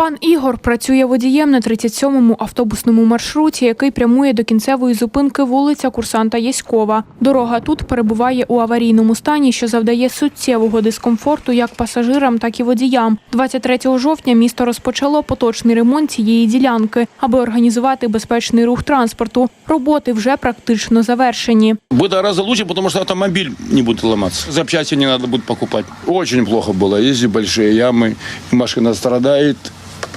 Пан Ігор працює водієм на 37-му автобусному маршруті, який прямує до кінцевої зупинки вулиця Курсанта Яськова. Дорога тут перебуває у аварійному стані, що завдає суттєвого дискомфорту як пасажирам, так і водіям. 23 жовтня місто розпочало поточний ремонт цієї ділянки, аби організувати безпечний рух транспорту. Роботи вже практично завершені. Будет гораздо лучше, потому что автомобиль не будет ломаться. Запчасти не надо будет покупать. Очень плохо было. Есть большие ямы, и машина страдает,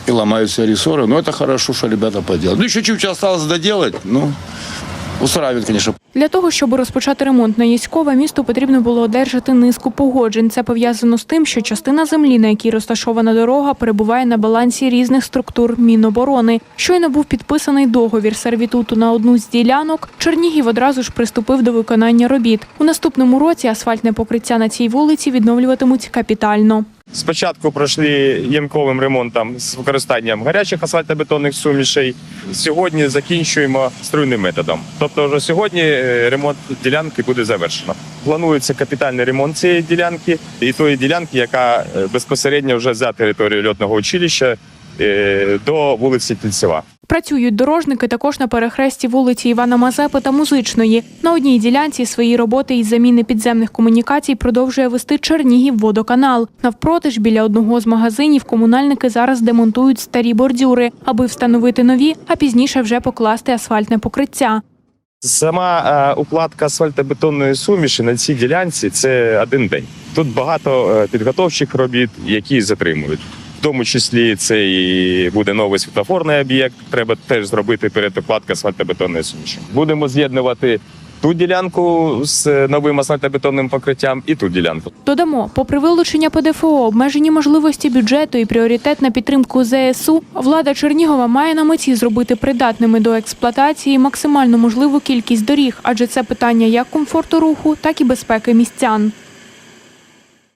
и ломаются рессоры. Но это хорошо, что ребята поделали. Ну, еще чуть-чуть осталось доделать. Ну, устраивает, конечно. Для того, щоб розпочати ремонт на Яськова, місту потрібно було одержати низку погоджень. Це пов'язано з тим, що частина землі, на якій розташована дорога, перебуває на балансі різних структур Міноборони. Щойно був підписаний договір сервітуту на одну з ділянок. Чернігів одразу ж приступив до виконання робіт. У наступному році асфальтне покриття на цій вулиці відновлюватимуть капітально. Спочатку пройшли ямковим ремонтом з використанням гарячих асфальтобетонних сумішей. Сьогодні закінчуємо струйним методом. Тобто, вже сьогодні е, ремонт ділянки буде завершено. Планується капітальний ремонт цієї ділянки і тої ділянки, яка е, безпосередньо вже за територією льотного училища е, до вулиці Тільцева. Працюють дорожники також на перехресті вулиці Івана Мазепи та Музичної. На одній ділянці свої роботи із заміни підземних комунікацій продовжує вести Чернігів водоканал. Навпроти ж біля одного з магазинів комунальники зараз демонтують старі бордюри, аби встановити нові, а пізніше вже покласти асфальтне покриття. Сама е, укладка асфальтобетонної суміші на цій ділянці це один день. Тут багато е, підготовчих робіт, які затримують. Тому числі це і буде новий світлофорний об'єкт. Треба теж зробити перед укладкою асфальтобетонної суміші. Будемо з'єднувати ту ділянку з е, новим асфальтобетонним покриттям і ту ділянку. Додамо, попри вилучення ПДФО, обмежені можливості бюджету і пріоритет на підтримку ЗСУ, влада Чернігова має на меті зробити придатними до експлуатації максимально можливу кількість доріг, адже це питання як комфорту руху, так і безпеки містян.